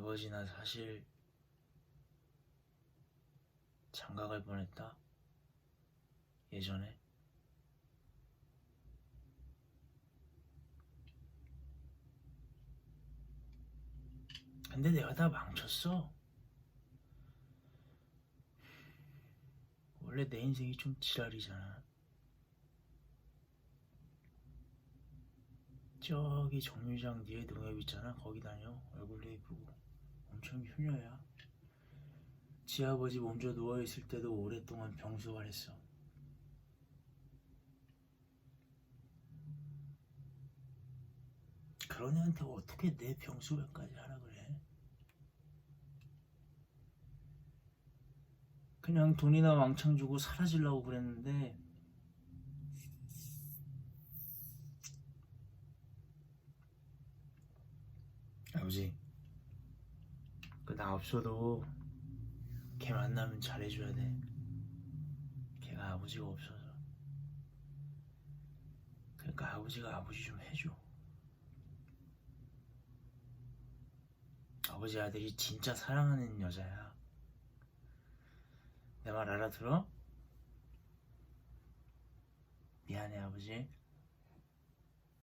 아버지 나 사실 장가 갈 뻔했다. 예전에. 근데 내가 다 망쳤어. 원래 내 인생이 좀 지랄이잖아. 저기 정류장 뒤에 농협 있잖아. 거기 다녀. 얼굴도 예쁘고. 엄청 효녀야. 지 아버지 몸져 누워있을 때도 오랫동안 병수발 했어. 그런 애한테 어떻게 내 병수발까지 하라 그래? 그냥 돈이나 왕창 주고 사라지려고 그랬는데 아버지 그 나 없어도 걔 만나면 잘해줘야 돼. 걔가 아버지가 없어서. 그러니까 아버지가 아버지 좀 해줘. 아버지 아들이 진짜 사랑하는 여자야. 내 말 알아들어? 미안해 아버지